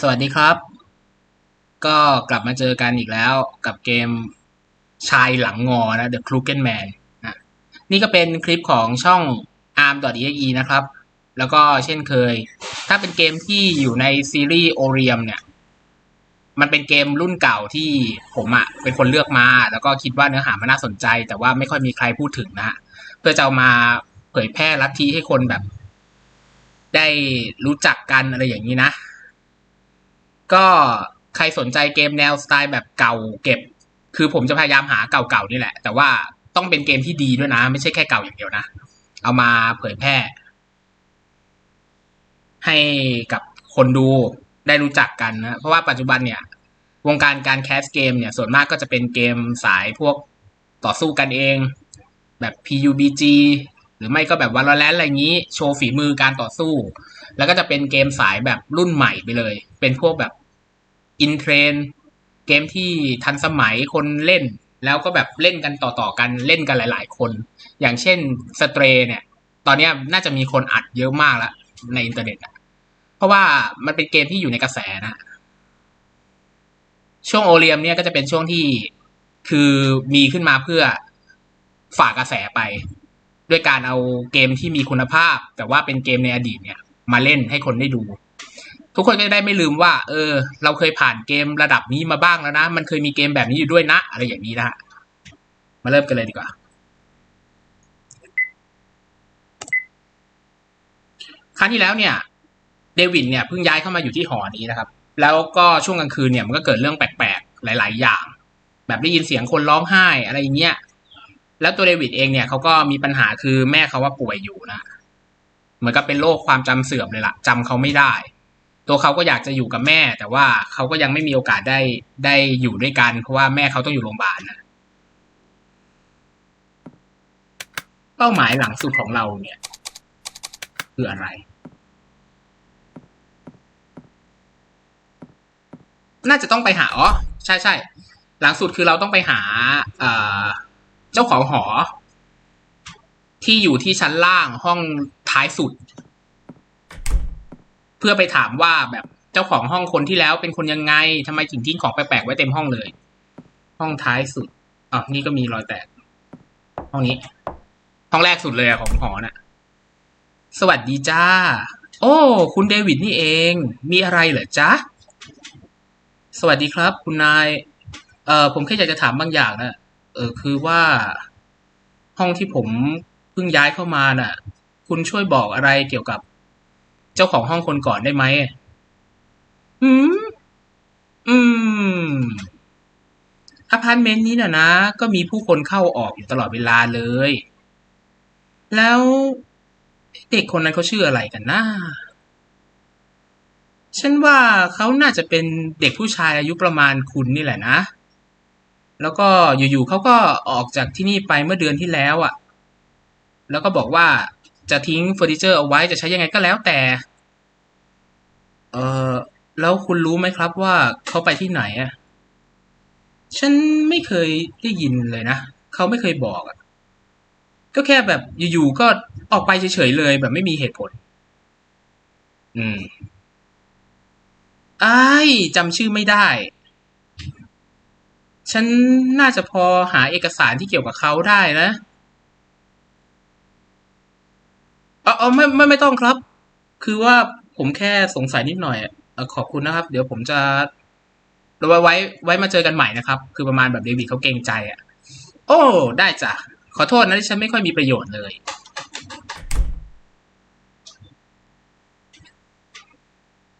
สวัสดีครับ ก็กลับมาเจอกันอีกแล้วกับเกมชายหลังงอนะ The Crooked Man นะนี่ก็เป็นคลิปของช่อง arm.exe นะครับ แล้วก็เช่นเคย ถ้าเป็นเกมที่อยู่ในซีรีส์ Orium เนี่ย มันเป็นเกมรุ่นเก่าที่ผมอะ่ะเป็นคนเลือกมา แล้วก็คิดว่าเนื้อหามันน่าสนใจ แต่ว่าไม่ค่อยมีใครพูดถึงนะฮะเพื่อจะเอามาเผยแพร่ลัทธิให้คนแบบ ได้รู้จักกันอะไรอย่างนี้นะ ก็ใครสนใจเกมแนวสไตล์แบบเก่าเก็บ คือผมจะพยายามหาเก่าๆนี่แหละ แต่ว่าต้องเป็นเกมที่ดีด้วยนะ ไม่ใช่แค่เก่าอย่างเดียวนะ เอามาเผยแพร่ ให้กับคนดูได้รู้จักกันนะ เพราะว่าปัจจุบันเนี่ย วงการการแคสเกมเนี่ย ส่วนมากก็จะเป็นเกมสายพวกต่อสู้กันเอง แบบ PUBG หรือไม่ก็แบบ Valorant อะไรงนี้ โชว์ฝีมือการต่อสู้ แล้วก็จะเป็นเกมสายแบบรุ่นใหม่ไปเลย เป็นพวกแบบอินเทรนเกมที่ทันสมัยคนเล่น แล้วก็แบบเล่นกันต่อๆกันเล่นกันหลาย ๆ คน อย่างเช่นสเตรเนี่ย ตอนนี้น่าจะมีคนอัดเยอะมากแล้วในอินเทอร์เน็ตอะเพราะว่ามันเป็นเกมที่อยู่ในกระแสนะ ช่วงโอเลียมเนี่ยก็จะเป็นช่วงที่คือมีขึ้นมาเพื่อฝากกระแสไป ด้วยการเอาเกมที่มีคุณภาพ แต่ว่าเป็นเกมในอดีตเนี่ย มาเล่นให้คนได้ดู ทุกคนก็จะได้ไม่ลืมว่า เออ เราเคยผ่านเกมระดับนี้มาบ้างแล้วนะ มันเคยมีเกมแบบนี้อยู่ด้วยนะ อะไรอย่างนี้นะฮะมาเริ่มกันเลยดีกว่า ครั้งที่แล้วเนี่ย เดวิดเนี่ยเพิ่งย้ายเข้ามาอยู่ที่หอนี้นะครับ แล้วก็ช่วงกลางคืนเนี่ยมันก็เกิดเรื่องแปลกๆ หลาย ๆ อย่าง แบบได้ยินเสียงคนร้องไห้อะไรอย่างเงี้ย แล้วตัวเดวิดเองเนี่ยเขาก็มีปัญหาคือแม่เขาว่าป่วยอยู่นะเหมือนกับเป็นโรคความจำเสื่อมเลยล่ะจำเขาไม่ได้ ตัวเขาก็อยากจะอยู่กับแม่ แต่ว่าเขาก็ยังไม่มีโอกาสได้ได้อยู่ด้วยกัน เพราะว่าแม่เขาต้องอยู่โรงพยาบาลนะเป้าหมายหลังสุดของเราเนี่ย คืออะไร น่าจะต้องไปหาอ๋อใช่ใช่หลังสุดคือเราต้องไปหาอ่อ เจ้าของหอ ที่อยู่ที่ชั้นล่างห้องท้ายสุด เพื่อไปถามว่าแบบเจ้าของห้องคนที่แล้วเป็นคนยังไงทำไมถึงทิ้งของแปลกๆไว้เต็มห้องเลย ห้องท้ายสุดอ๋อนี่ก็มีรอยแตก ห้องนี้ ห้องแรกสุดเลยอะของหอน่ะ สวัสดีจ้า โอ้ คุณเดวิดนี่เอง มีอะไรเหรอจ๊ะ สวัสดีครับ คุณนาย เอ่อ ผมแค่อยากจะถามบางอย่างนะ เออคือว่า ห้องที่ผมเพิ่งย้ายเข้ามาน่ะ คุณช่วยบอกอะไรเกี่ยวกับ เจ้าของห้องคนก่อนได้ไหมอืม อืมอพาร์ตเมนต์นี้น่ะนะ ก็มีผู้คนเข้าออกอยู่ตลอดเวลาเลย แล้วเด็กคนนั้นเขาชื่ออะไรกันนะฉันว่าเขาน่าจะเป็นเด็กผู้ชายอายุประมาณคุณนี่แหละนะ แล้วก็อยู่ๆเขาก็ออกจากที่นี่ไปเมื่อเดือนที่แล้วอะ่ะ แล้วก็บอกว่าจะทิ้งเฟอร์นิเจอร์เอาไว้จะใช้ยังไงก็แล้วแต่ เออแล้วคุณรู้ไหมครับว่าเขาไปที่ไหนอะ ฉันไม่เคยได้ยินเลยนะเขาไม่เคยบอกอะ ก็แค่แบบอยู่ๆก็ออกไปเฉยๆเลยแบบไม่มีเหตุผล อืมไอ้ายจำชื่อไม่ได้ ฉันน่าจะพอหาเอกสารที่เกี่ยวกับเขาได้นะเออเออไม่ไม่ไม่ต้องครับ คือว่าผมแค่สงสัยนิดหน่อยอะเออขอบคุณนะครับ เดี๋ยวผมจะไว้ไว้ไว้มาเจอกันใหม่นะครับ คือประมาณแบบเดวิดเขาเกรงใจอะ โอ้ ได้จ้ะ ขอโทษนะที่ฉันไม่ค่อยมีประโยชน์เลย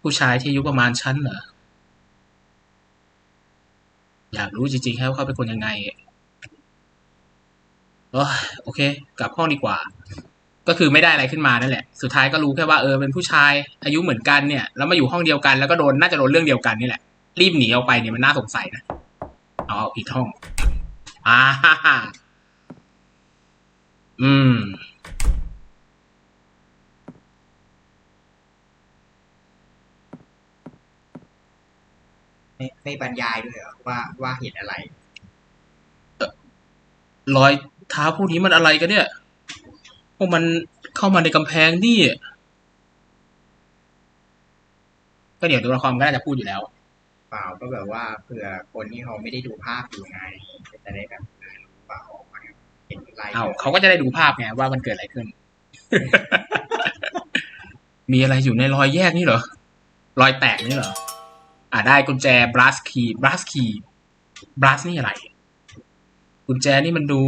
ผู้ชายที่อายุประมาณฉันเหรอ อยากรู้จริงๆครับว่าเขาเป็นคนยังไงโอโอเค กลับห้องดีกว่า ก็คือไม่ได้อะไรขึ้นมานั่นแหละ สุดท้ายก็รู้แค่ว่าเออเป็นผู้ชายอายุเหมือนกันเนี่ยแล้วมาอยู่ห้องเดียวกันแล้วก็โดนน่าจะโดนเรื่องเดียวกันนี่แหละ รีบหนีออกไปเนี่ยมันน่าสงสัยนะเอาอีกห้องอ่าฮ่าฮ่าอืม ไม่ไม่บรรยายด้วยเหรอว่าว่าเห็นอะไรรอยเท้าพวกนี้มันอะไรกันเนี่ย พวกมันเข้ามาในกำแพงนี่ ก็เดี๋ยวตัวละครมันก็น่าจะพูดอยู่แล้ว เปล่าก็แบบว่าเผื่อคนที่เขาไม่ได้ดูภาพอยู่ไงก็จะได้แบบเปล่าเห็นอะไรเอาเขาก็จะได้ดูภาพไงว่ามันเกิดอะไรขึ้น มีอะไรอยู่ในรอยแยกนี่เหรอ รอยแตกนี่เหรอ อ่าได้กุญแจ brass key brass key brass นี่อะไร กุญแจนี่มันดู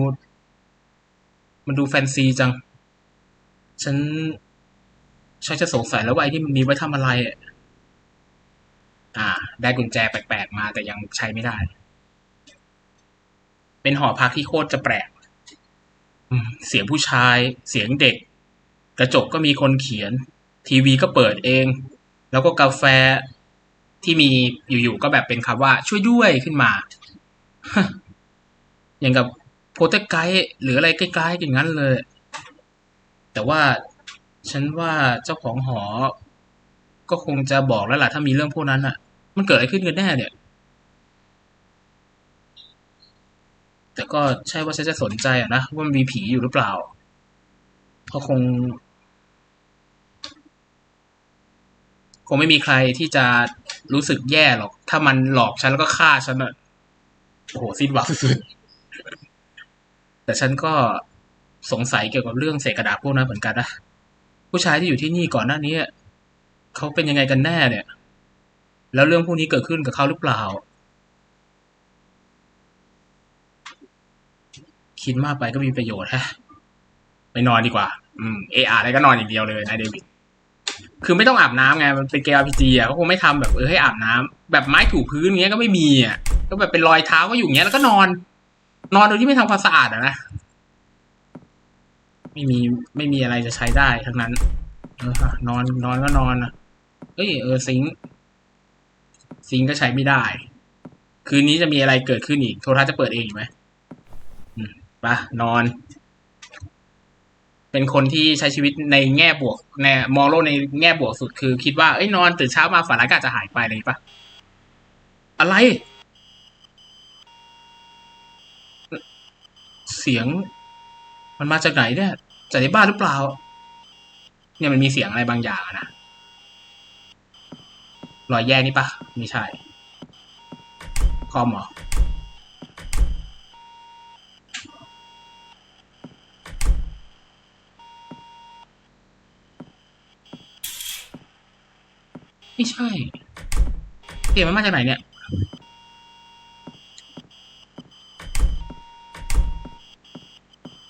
มันดูแฟนซีจัง ฉันฉันจะสงสัยแล้วว่าไอ้ที่มันมีไว้ทำอะไร อ่า ได้กุญแจแปลกๆมาแต่ยังใช้ไม่ได้ เป็นหอพักที่โคตรจะแปลกเสียงผู้ชาย เสียงเด็ก กระจกก็มีคนเขียน ทีวีก็เปิดเอง แล้วก็กาแฟ ที่มีอยู่ๆก็แบบเป็นคำว่าช่วยด้วยขึ้นมา อย่างกับโพเทไกด์หรืออะไรใกล้ๆอย่างนั้นเลย แต่ว่าฉันว่าเจ้าของหอ ก็คงจะบอกแล้วล่ะถ้ามีเรื่องพวกนั้นอะ มันเกิดอะไรขึ้นกันแน่เนี่ย แต่ก็ใช่ว่าฉันจะสนใจอะนะว่ามันมีผีอยู่หรือเปล่าเพราะคง คงไม่มีใครที่จะ รู้สึกแย่หรอก ถ้ามันหลอกฉันแล้วก็ฆ่าฉันอะโอ้โหสิ้นหวังแต่ฉันก็สงสัยเกี่ยวกับเรื่องเศษกระดาษพวกนั้นเหมือนกันนะผู้ชายที่อยู่ที่นี่ก่อนหน้านี้เขาเป็นยังไงกันแน่เนี่ย แล้วเรื่องพวกนี้เกิดขึ้นกับเขาหรือเปล่า คิดมากไปก็มีประโยชน์ฮะไปนอนดีกว่า อืมเออาอะไรก็นอนอย่างเดียวเลยนายเดวิด คือไม่ต้องอาบน้ำไง มันเป็นเกม RPG อะเขาคงไม่ทำแบบเออให้อาบน้ำแบบไม้ถูพื้นเงี้ยก็ไม่มีอะก็แบบเป็นรอยเท้าก็อยู่เงี้ยแล้วก็นอน นอนโดยที่ไม่ทำความสะอาดอะนะไม่มีไม่มีอะไรจะใช้ได้ทั้งนั้นเออนอนนอนก็นอนนะเอ้ยเออซิงซิงก็ใช้ไม่ได้ คืนนี้จะมีอะไรเกิดขึ้นอีก โทรทัศน์จะเปิดเองไหมอืมไปนอน เป็นคนที่ใช้ชีวิตในแง่บวกในมองโลกในแง่บวกสุดคือ คิดว่าเอ้ยนอนตื่นเช้ามาฝันร้ายก็จะหายไปเลยปะอะไร เสียง มันมาจากไหนเนี่ยจากในบ้านหรือเปล่า เนี่ยมันมีเสียงอะไรบางอย่างนะรอยแยกนี่ปะไม่ใช่คอมหรอ ไม่ใช่เสียงมันมาจากไหนเนี่ย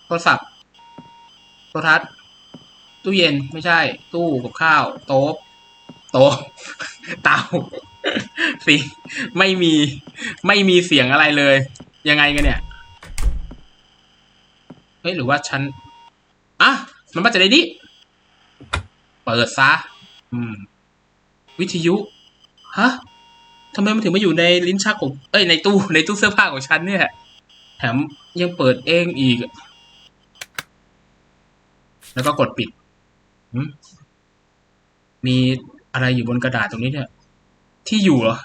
โทรศัพท์โทรทัศน์ตู้เย็นไม่ใช่ ตู้กับข้าว โต๊ะโต๊ะเตาสิไม่มีไม่มีเสียงอะไรเลย ยังไงกันเนี่ยเฮ้ยหรือว่าฉันอะมันมาจากในนี้เปิดซะ อืม วิทยุ ฮะทำไมมันถึงมาอยู่ในลิ้นชักของ เอ้ยในตู้ในตู้เสื้อผ้าของฉันเนี่ย แถมยังเปิดเองอีก แล้วก็กดปิด มีอะไรอยู่บนกระดาษตรงนี้เนี่ย ที่อยู่เหรอ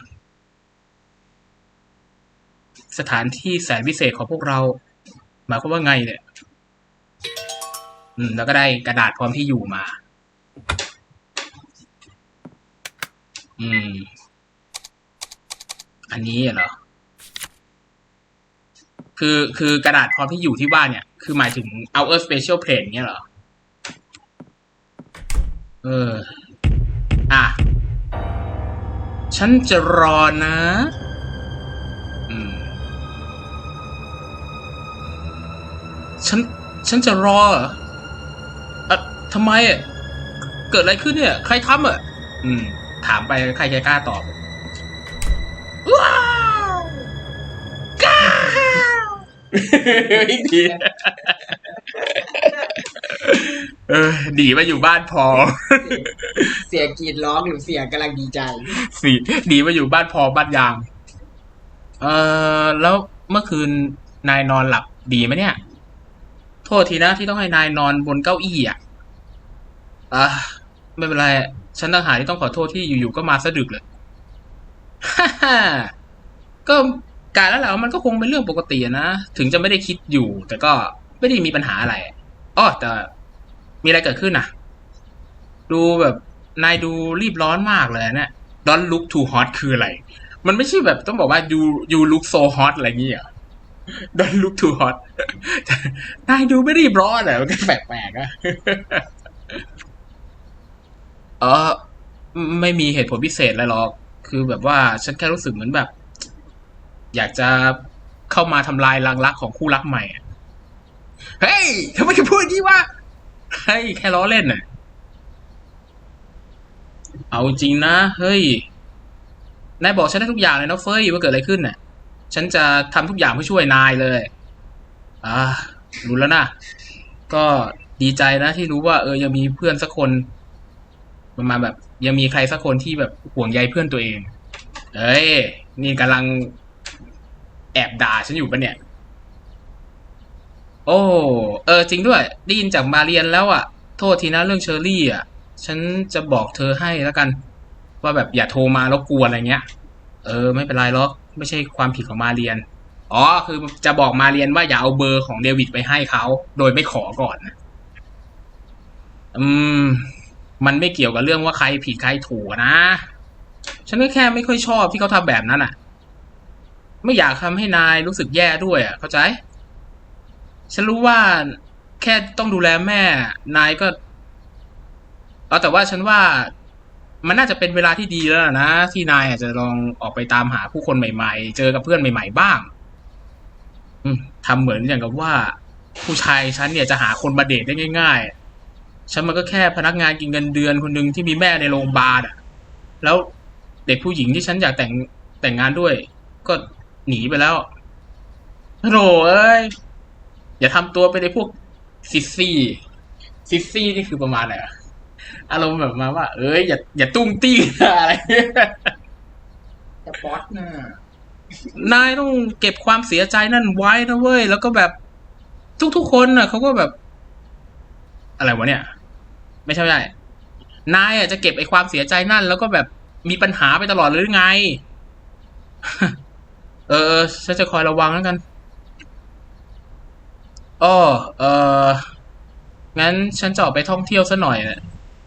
สถานที่แสนพิเศษของพวกเรา หมายความว่าไงเนี่ย อืม แล้วก็ได้กระดาษพร้อมที่อยู่มา อืม อันนี้เหรอ คือคือกระดาษพร้อมที่อยู่ที่ว่านเนี่ย คือหมายถึง our special plane เนี่ยเหรอ เออ อะ ฉันจะรอนะ อืม ฉัน ฉันจะรอเหรออะทำไมอะ เกิดอะไรขึ้นเนี่ย ใครทำอะ อืม ถามไปใครจะกล้าตอบว้าวก้าวอีกทีเออดีมาอยู่บ้านพอ เสียงกรีดร้องหรือเสียงกำลังดีใจสีดีมาอยู่บ้านพอบ้านยาง เออแล้วเมื่อคืนนายนอนหลับดีไหมเนี่ย โทษทีนะที่ต้องให้นายนอนบนเก้าอี้อะอะไม่เป็นไร ฉันต่างหากที่ต้องขอโทษที่อยู่ๆก็มาสะดึกเลยฮ่าฮ่าก็การแล้วแหละมันก็คงเป็นเรื่องปกตินะ ถึงจะไม่ได้คิดอยู่ แต่ก็ไม่ได้มีปัญหาอะไรอ้อแต่มีอะไรเกิดขึ้นน่ะ ดูแบบนายดูรีบร้อนมากเลยเนี่ย don't look too hot คืออะไร มันไม่ใช่แบบต้องบอกว่า you you look so hot อะไรอย่างเงี้ย don't look too hot นายดูไม่รีบร้อนเหรอมันก็แปลกๆอะ ออไม่มีเหตุผลพิเศษอะไรหรอก คือแบบว่าฉันแค่รู้สึกเหมือนแบบ อยากจะเข้ามาทำลายรังรักของคู่รักใหม่เฮ้ยทำไมถึงพูดอย่างนี้วะเฮ้ยแค่ล้อเล่นน่ะ เอาจริงนะเฮ้ยนายบอกฉันได้ทุกอย่างเลยนะเฟยว่าเกิดอะไรขึ้นน่ะ ฉันจะทำทุกอย่างเพื่อช่วยนายเลย อ่ารู้แล้วนะ ก็ดีใจนะที่รู้ว่าเออยังมีเพื่อนสักคน ประมาณแบบ ยังมีใครสักคนที่แบบห่วงใยเพื่อนตัวเอง เอ้ย นี่กำลังแอบด่าฉันอยู่ปะเนี่ย โอ้ เออ จริงด้วย ได้ยินจากมาเรียนแล้วอะ่ะ โทษทีนะเรื่องเชอรี่อะ ฉันจะบอกเธอให้แล้วกัน ว่าแบบอย่าโทรมารบกวนอะไรเงี้ย เออ ไม่เป็นไรหรอก ไม่ใช่ความผิดของมาเรียน อ๋อ คือจะบอกมาเรียนว่าอย่าเอาเบอร์ของเดวิดไปให้เขา โดยไม่ขอก่อนนะอืม มันไม่เกี่ยวกับเรื่องว่าใครผิดใครถูกนะ ฉันก็แค่ไม่ค่อยชอบที่เขาทำแบบนั้นอะ ไม่อยากทำให้นายรู้สึกแย่ด้วยอะ เข้าใจ ฉันรู้ว่าแค่ต้องดูแลแม่ นายก็เอาแต่ว่าฉันว่ามันน่าจะเป็นเวลาที่ดีแล้วนะ ที่นายอาจจะลองออกไปตามหาผู้คนใหม่ ๆ เจอกับเพื่อนใหม่ ๆ บ้างอืมทำเหมือนอย่างกับว่า ผู้ชายฉันเนี่ยจะหาคนมาเดทได้ง่าย ๆ ฉันมันก็แค่พนักงานกินเงินเดือนคนหนึ่งที่มีแม่ในโรงพยาบาลอะ แล้วเด็กผู้หญิงที่ฉันอยากแต่งแต่งงานด้วย ก็หนีไปแล้วโธ่เอ้ย อย่าทำตัวไปในพวกซิสซี่ซิสซี่นี่คือประมาณไหนอะอารมณ์แบบมาว่า เอ้ยอย่าอย่าตุ้งตี้นะอะไรแต่บอสน่ะนายต้องเก็บความเสียใจนั่นไว้นะเว้ย แล้วก็แบบทุกๆคนน่ะเขาก็แบบ อะไรวะเนี่ย ไม่ใช่ไม่ใช่นายอะจะเก็บไอ้ความเสียใจนั่น แล้วก็แบบมีปัญหาไปตลอดหรือไง เออฉันจะคอยระวังแล้วกันอ้อเอองั้นฉันจะออกไปท่องเที่ยวซะหน่อยนะ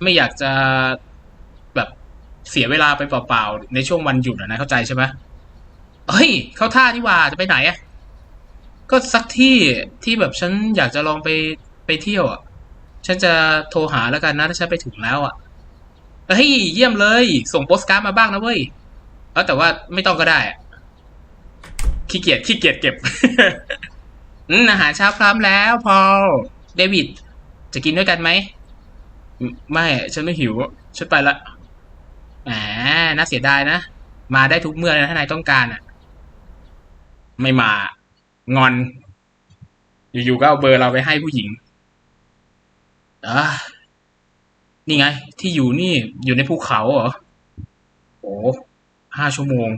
ไม่อยากจะแบบเสียเวลาไปเปล่าๆ ในช่วงวันหยุดอะนะเข้าใจใช่ไหมเฮ้ย เข้าท่าที่ว่าจะไปไหนอะก็สักที่ที่แบบฉันอยากจะลองไปไปเที่ยวอะ ฉันจะโทรหาแล้วกันนะถ้าฉันไปถึงแล้วอะเฮ้ยเยี่ยมเลย ส่งโปสการ์ดมาบ้างนะเว้ยเออแต่ว่าไม่ต้องก็ได้ขี้เกียจขี้เกียจเก็บอืมอาหารเช้าพร้อมแล้วพอลเดวิดจะกินด้วยกันไหมอืมไม่ฉันไม่หิว ฉันไปละแหมน่าเสียดายนะ มาได้ทุกเมื่อนะถ้านายต้องการอะ ไม่มางอน อยู่ๆก็เอาเบอร์เราไปให้ผู้หญิง อะนี่ไง ที่อยู่นี่อยู่ในภูเขาเหรอโอ้ห้าชั่วโมง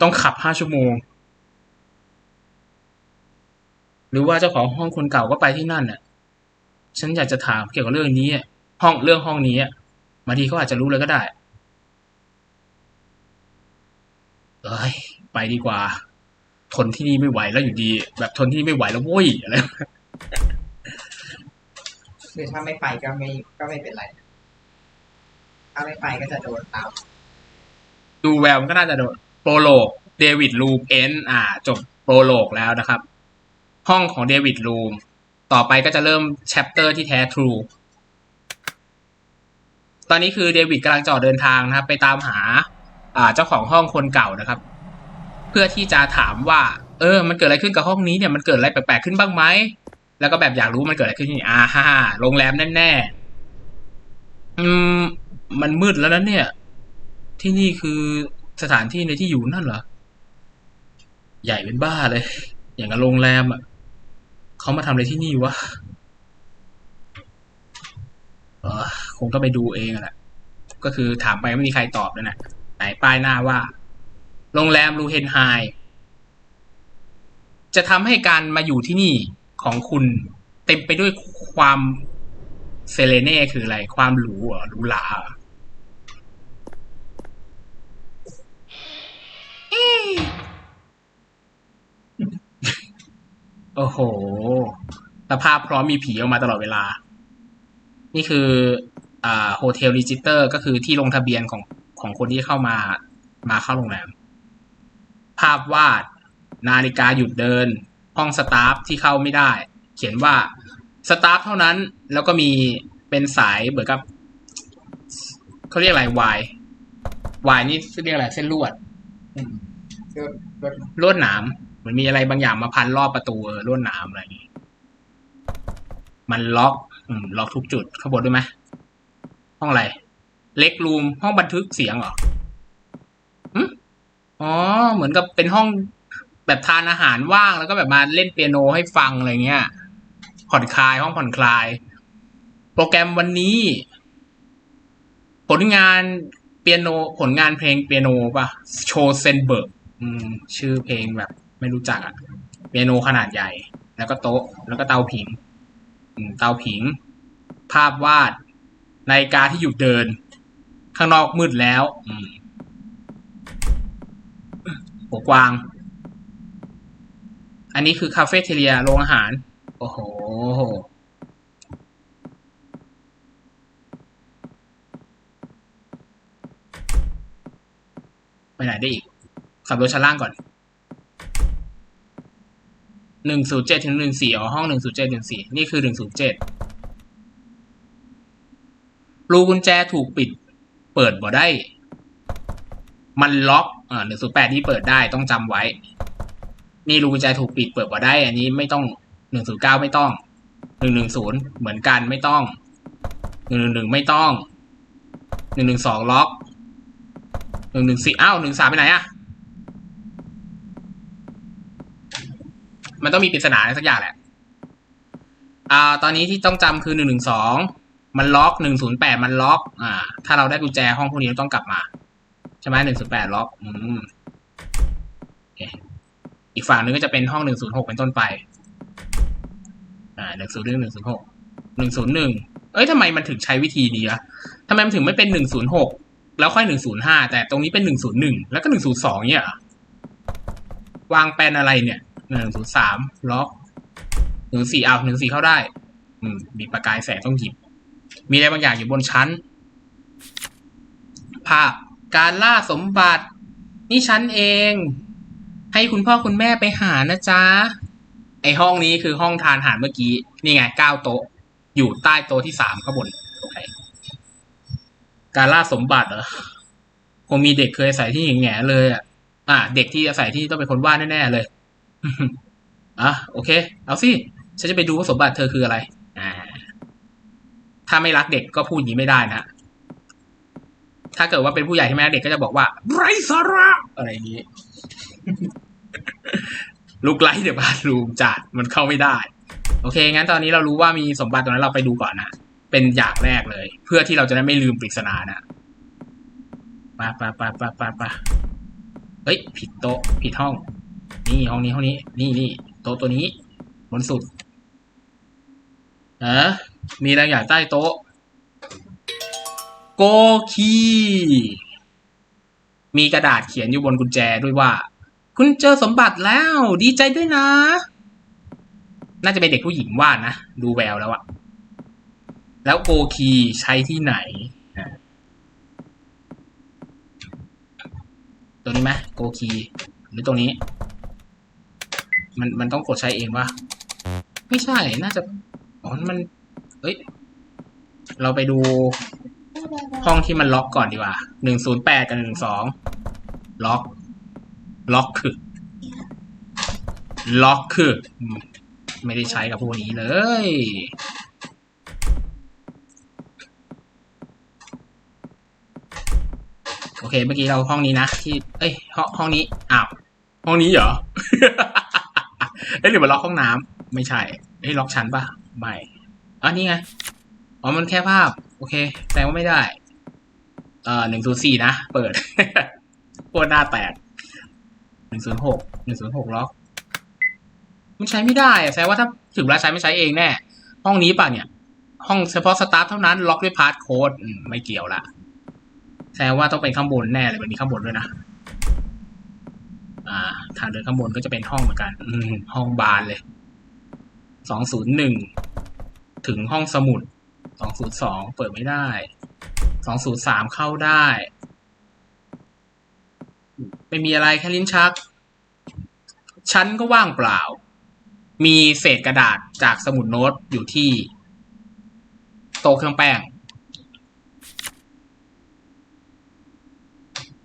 ต้องขับห้าชั่วโมง หรือว่าเจ้าของห้องคนเก่าก็ไปที่นั่นน่ะ ฉันอยากจะถามเกี่ยวกับเรื่องนี้ห้องเรื่องห้องนี้อะบางทีเขาอาจจะรู้เลยก็ได้เอ้ยไปดีกว่า ทนที่นี่ไม่ไหวแล้วอยู่ดี แบบทนที่นี่ไม่ไหวแล้วโว้ยอะไร หรือถ้าไม่ไปก็ไม่ก็ไม่เป็นไร ถ้าไม่ไปก็จะโดนตามดูแววมันก็น่าจะโดนโปรโลกเดวิดลูมเอนอ่า จบโปรโลกแล้วนะครับ ห้องของเดวิดลูมต่อไปก็จะเริ่มแชปเตอร์ที่แท้ทรูตอนนี้คือเดวิดกำลังจออกเดินทางนะครับ ไปตามหา อ่าเจ้าของห้องคนเก่านะครับ เพื่อที่จะถามว่า เออ มันเกิดอะไรขึ้นกับห้องนี้เนี่ยมันเกิดอะไรแปลกๆขึ้นบ้างไหม แล้วก็แบบอยากรู้มันเกิดอะไรขึ้นนี่อ่าฮ่าโรงแรมแน่ๆอืม มันมืดแล้วนะเนี่ย ที่นี่คือสถานที่ในที่อยู่นั่นเหรอ ใหญ่เป็นบ้าเลย อย่างกับโรงแรมอะเขามาทำอะไรที่นี่วะคงต้องไปดูเองแหละก็คือถามไปไม่มีใครตอบเลยนะไหนป้ายหน้าว่า โรงแรมลูเฮนไฮจะทำให้การมาอยู่ที่นี่ ของคุณเต็มไปด้วยความเซเลเน่คืออะไร ความหรูเหรอหรูหราเหรอโอ้โห สภาพพร้อมมีผีออกมาตลอดเวลา นี่คืออ่าโฮเทลรีจิเตอร์ก็คือที่ลงทะเบียนของของคนที่เข้ามามาเข้าโรงแรม ภาพวาด นาฬิกาหยุดเดิน ห้องสตาฟที่เข้าไม่ได้ เขียนว่าสตาฟเท่านั้นแล้วก็มีเป็นสายเหมือนกับเขาเรียกอะไรวายวายนี่เรียกอะไรเส้นลวดลวดหนามเหมือนมีอะไรบางอย่างมาพันรอบประตูลวดหนามอะไรอย่างงี้มันล็อกอืมล็อกทุกจุดข้างบนด้วยไหมห้องอะไร เล็กรูมห้องบันทึกเสียงเหรออ๋อ เหมือนกับเป็นห้อง แบบทานอาหารว่างแล้วก็แบบมาเล่นเปียโนให้ฟังอะไรเงี้ย ผ่อนคลายห้องผ่อนคลาย โปรแกรมวันนี้ ผลงานเปียโน ผลงานเพลงเปียโนป่ะ โชเซนเบิร์กชื่อเพลงแบบ ไม่รู้จักอะเปียโนขนาดใหญ่ แล้วก็โต๊ะ แล้วก็เตาผิงเตาผิง ภาพวาดนาฬิกาที่หยุดเดิน ข้างนอกมืดแล้วหัวกวาง อันนี้คือคาเฟ่เทเลียโรงอาหาร โอ้โห ไปไหนได้อีก ขับรถชั้นล่างก่อนหนึ่งศูนย์เจ็ดถึงหนึ่งสี่อ๋อห้องหนึ่งศูนย์เจ็ดหนึ่งสี่นี่คือหนึ่งศูนย์เจ็ดรูกุญแจถูกปิด เปิดบ่ได้ มันล็อกอ่าหนึ่งศูนย์แปดที่เปิดได้ต้องจำไว้ นี่รูกุญแจถูกปิดเปิดบ่ได้ อันนี้ไม่ต้องหนึ่งศูนย์เก้าไม่ต้องหนึ่งหนึ่งศูนย์เหมือนกันไม่ต้องหนึ่งหนึ่งหนึ่งไม่ต้องหนึ่งหนึ่งสองล็อกหนึ่งหนึ่งสี่อ้าวหนึ่งสามไปไหนอะมันต้องมีปริศนาอะไรสักอย่างแหละ อ่า ตอนนี้ที่ต้องจำคือหนึ่งหนึ่งสองมันล็อกหนึ่งศูนย์แปดมันล็อก อ่า ถ้าเราได้กุญแจห้องพวกนี้ต้องกลับมา ใช่ไหมหนึ่งศูนย์แปดล็อก อืมโอเค อีกฝั่งนึงก็จะเป็นห้องหนึ่งศูนย์หกเป็นต้นไป อ่าหนึ่งศูนย์หนึ่งหนึ่งศูนย์หกหนึ่งศูนย์หนึ่งเอ้ยทำไมมันถึงใช้วิธีนี้วะทำไมมันถึงไม่เป็นหนึ่งศูนย์หกแล้วค่อยหนึ่งศูนย์ห้าแต่ตรงนี้เป็นหนึ่งศูนย์หนึ่งแล้วก็หนึ่งศูนย์สองเนี่ยวางแปลนอะไรเนี่ยหนึ่งศูนย์สามล็อกหนึ่งสี่เอาหนึ่งสี่เข้าได้ อืมมีประกายแสงต้องหยิบ มีอะไรบางอย่างอยู่บนชั้น ภาพการล่าสมบัติ นี่ฉันเอง ให้คุณพ่อคุณแม่ไปหานะจ๊ะ ไอห้องนี้คือห้องทานอาหารเมื่อกี้ นี่ไงเก้าโต๊ะ อยู่ใต้โต๊ะที่สามข้างบน โอเค การล่าสมบัติเหรอ คงมีเด็กเคยอาศัยที่แง่เลยอะ อะ เด็กที่อาศัยที่ต้องเป็นคนว่าแน่ๆเลย อะ โอเค เอาสิ ฉันจะไปดูว่าสมบัติเธอคืออะไร อ่า ถ้าไม่รักเด็กก็พูดอย่างนี้ไม่ได้นะ ถ้าเกิดว่าเป็นผู้ใหญ่ที่ไหมเด็กก็จะบอกว่าไรสาระอะไรอย่างนี้ ลูกไล่เดี๋ยวบ้านรูมจัดมันเข้าไม่ได้ โอเค งั้นตอนนี้เรารู้ว่ามีสมบัติตรงนั้นเราไปดูก่อนนะ เป็นอย่างแรกเลย เพื่อที่เราจะได้ไม่ลืมปริศนานะปไปไปไปไปไปะเฮ้ย ผิดโต๊ะ ผิดห้อง นี่ห้องนี้ห้องนี้ นี่นี่โต๊ะตัวนี้ บนสุด เออมีอะไรอย่างใต้โต๊ะ โกคีมีกระดาษเขียนอยู่บนกุญแจด้วยว่า คุณเจอสมบัติแล้ว ดีใจด้วยนะ น่าจะเป็นเด็กผู้หญิงวาดนะ ดูแววแล้วอะแล้วโกคีใช้ที่ไหนตัวนี้ไหมโกคีหรือตรงนี้ มันมันต้องกดใช้เองปะไม่ใช่น่าจะอ๋อมันเอ้ยเราไปดู ห้องที่มันล็อกก่อนดีกว่าหนึ่งศูนย์แปดกับหนึ่งสองล็อก ล็อกคือ ล็อกคือ ไม่ได้ใช้กับพวกนี้เลย โอเค เมื่อกี้เราห้องนี้นะที่ เอ้ย ห้องห้องนี้ อ้าว ห้องนี้เหรอ เอ้ยหรือมันล็อกห้องน้ำไม่ใช่เอ้ยล็อกชั้นปะไม่อ๋อนี่ไง อ๋อ มันแค่ภาพ โอเคแสดงว่าไม่ได้ เอ่อหนึ่งศูนย์สี่นะ เปิดโคตรหน้าแตกหนึ่งศูนย์หกหนึ่งศูนย์หกล็อก มันใช้ไม่ได้อะแสดงว่าถ้าถึงเวลาใช้ไม่ใช้เองแน่ ห้องนี้ป่ะเนี่ย ห้องเฉพาะสตาฟเท่านั้นล็อกด้วยพาสโค้ดไม่เกี่ยวละแสดงว่าต้องเป็นข้างบนแน่เลยมันมีข้างบนด้วยนะอ่า ทางเดินข้างบนก็จะเป็นห้องเหมือนกัน อืมห้องบานเลยสองศูนย์หนึ่งถึงห้องสมุด สองศูนย์สองเปิดไม่ได้สองศูนย์สามเข้าได้ ไม่มีอะไรแค่ลิ้นชัก ชั้นก็ว่างเปล่า มีเศษกระดาษจากสมุดโน้ตอยู่ที่ โต๊ะเครื่องแป้ง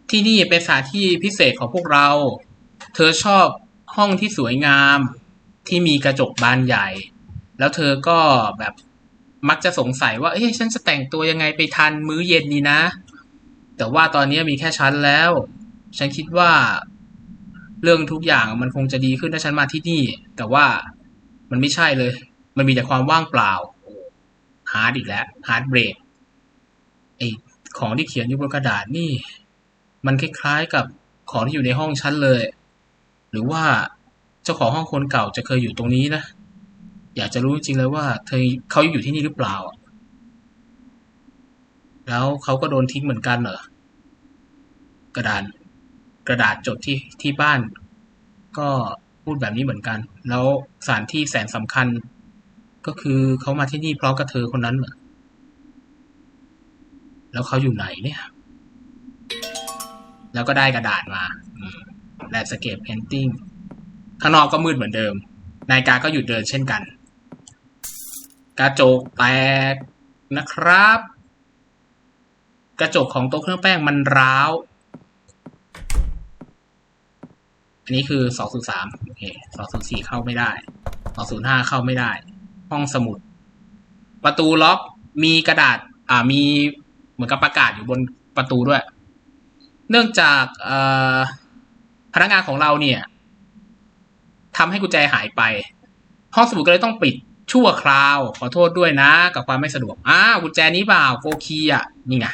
ที่นี่เป็นสถานที่พิเศษของพวกเรา เธอชอบห้องที่สวยงามที่มีกระจกบานใหญ่ แล้วเธอก็แบบ มักจะสงสัยว่า เอ้ยฉันจะแต่งตัวยังไงไปทันมื้อเย็นดีนะ แต่ว่าตอนนี้มีแค่ฉันแล้ว ฉันคิดว่า เรื่องทุกอย่างมันคงจะดีขึ้นถ้าฉันมาที่นี่ แต่ว่ามันไม่ใช่เลย มันมีแต่ความว่างเปล่า ฮาร์ดอีกแล้ว ฮาร์ดเบรกไอของที่เขียนอยู่บนกระดาษนี่ มันคล้ายๆกับของที่อยู่ในห้องฉันเลย หรือว่าเจ้าของห้องคนเก่าจะเคยอยู่ตรงนี้นะ อยากจะรู้จริงๆเลยว่า เธอเขาอยู่ที่นี่หรือเปล่า แล้วเขาก็โดนทิ้งเหมือนกันเหรอ กระดานกระดาษจดที่ที่บ้าน ก็พูดแบบนี้เหมือนกัน แล้วสถานที่แสนสำคัญ ก็คือเขามาที่นี่พร้อมกับเธอคนนั้นเหรอ แล้วเขาอยู่ไหนเนี่ย แล้วก็ได้กระดาษมาแลนด์สเคปเพนติ้งข้างนอกก็มืดเหมือนเดิม นายกาก็หยุดเดินเช่นกัน กระจกแตกนะครับ กระจกของโต๊ะเครื่องแป้งมันร้าว อันนี้คือสองศูนย์สามโอเคสองศูนย์สี่เข้าไม่ได้สองศูนย์ห้าเข้าไม่ได้ ห้องสมุด ประตูล็อกมีกระดาษ อ่ามีเหมือนกับประกาศอยู่บนประตูด้วย เนื่องจากเอ่อพนักงานของเราเนี่ยทำให้กุญแจหายไป ห้องสมุดก็เลยต้องปิด ชั่วคราว ขอโทษด้วยนะ กับความไม่สะดวกอ้าวกุญแจนี้เปล่าโกคีอะ นี่ไง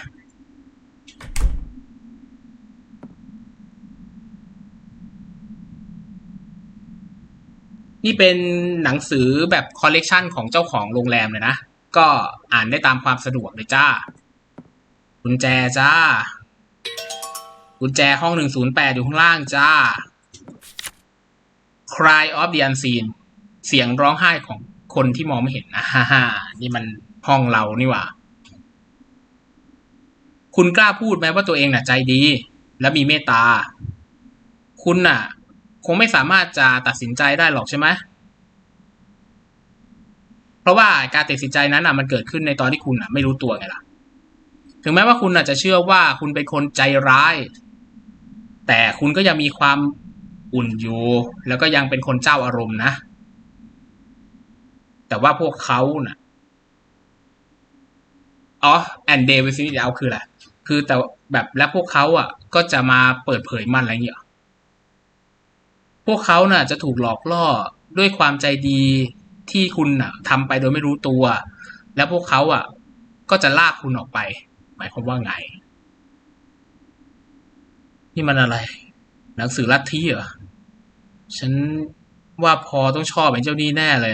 นี่เป็นหนังสือแบบคอลเลกชันของเจ้าของโรงแรมเลยนะ ก็อ่านได้ตามความสะดวกเลยจ้า กุญแจจ้า กุญแจห้องหนึ่งศูนย์แปดอยู่ข้างล่างจ้า Cry of the Unseen เสียงร้องไห้ของ คนที่มองไม่เห็นนะฮ่าฮ่านี่มันห้องเรานี่หว่า คุณกล้าพูดไหมว่าตัวเองน่ะใจดี และมีเมตตา คุณน่ะ คงไม่สามารถจะตัดสินใจได้หรอกใช่ไหมเพราะว่าการตัดสินใจนั้นน่ะมันเกิดขึ้นในตอนที่คุณน่ะ ไม่รู้ตัวไงล่ะ ถึงแม้ว่าคุณน่ะจะเชื่อว่าคุณเป็นคนใจร้าย แต่คุณก็ยังมีความอุ่นอยู่ แล้วก็ยังเป็นคนเจ้าอารมณ์นะ แต่ว่าพวกเขาน่ะอ๋อ and they will see it out คืออะไรคือแต่แบบและพวกเขาอะ ก็จะมาเปิดเผยมันอะไรเงี้ยพวกเขาน่ะ จะถูกหลอกล่อด้วยความใจดีที่คุณน่ะทำไปโดยไม่รู้ตัว แล้วพวกเขาอะ ก็จะลากคุณออกไป หมายความว่าไง นี่มันอะไร หนังสือลัทธิเหรอฉันว่าพอต้องชอบไอ้เจ้านี่แน่เลย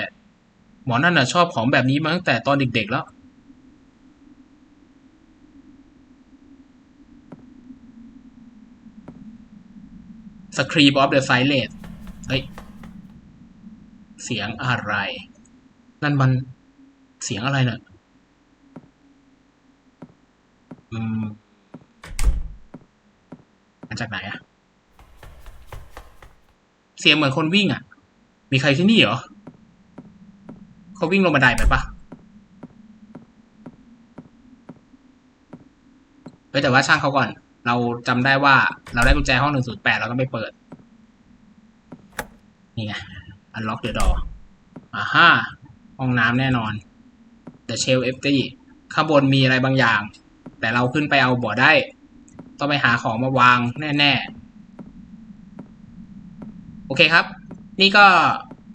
หมอนั่นน่ะชอบของแบบนี้มาตั้งแต่ตอนเด็กๆแล้วสครีปออฟเดอะไซเลสเฮ้ย เสียงอะไร นั่นมันเสียงอะไรเน่ะอืมมาจากไหนอะเสียงเหมือนคนวิ่งอะมีใครที่นี่เหรอ เขาวิ่งลงบันไดไปปะเฮ้ยแต่ว่าช่างเขาก่อน เราจำได้ว่าเราได้กุญแจห้องหนึ่งศูนย์แปดเราก็ไม่เปิด นี่ไง unlock the door อ่าฮ่าห้องน้ำแน่นอน the shell empty ข้างบนมีอะไรบางอย่าง แต่เราขึ้นไปเอาบ่อได้ ต้องไปหาของมาวางแน่ ๆ โอเคครับ นี่ก็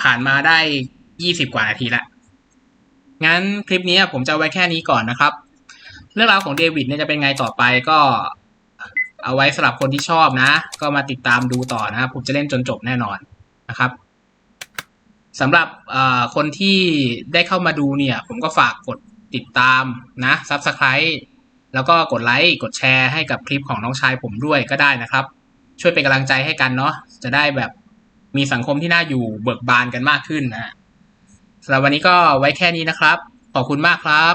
ผ่านมาได้ ยี่สิบกว่านาทีละ งั้นคลิปนี้ผมจะไว้แค่นี้ก่อนนะครับ เรื่องราวของเดวิดเนี่ยจะเป็นไงต่อไปก็เอาไว้สำหรับคนที่ชอบนะ ก็มาติดตามดูต่อนะครับผมจะเล่นจนจบแน่นอนนะครับสำหรับคนที่ได้เข้ามาดูเนี่ย ผมก็ฝากกดติดตามนะ Subscribe แล้วก็กดไลค์กดแชร์ให้กับคลิปของน้องชายผมด้วยก็ได้นะครับ ช่วยเป็นกำลังใจให้กันเนาะจะได้แบบมีสังคมที่น่าอยู่เบิกบานกันมากขึ้นนะ สำหรับวันนี้ก็ไว้แค่นี้นะครับ ขอบคุณมากครับ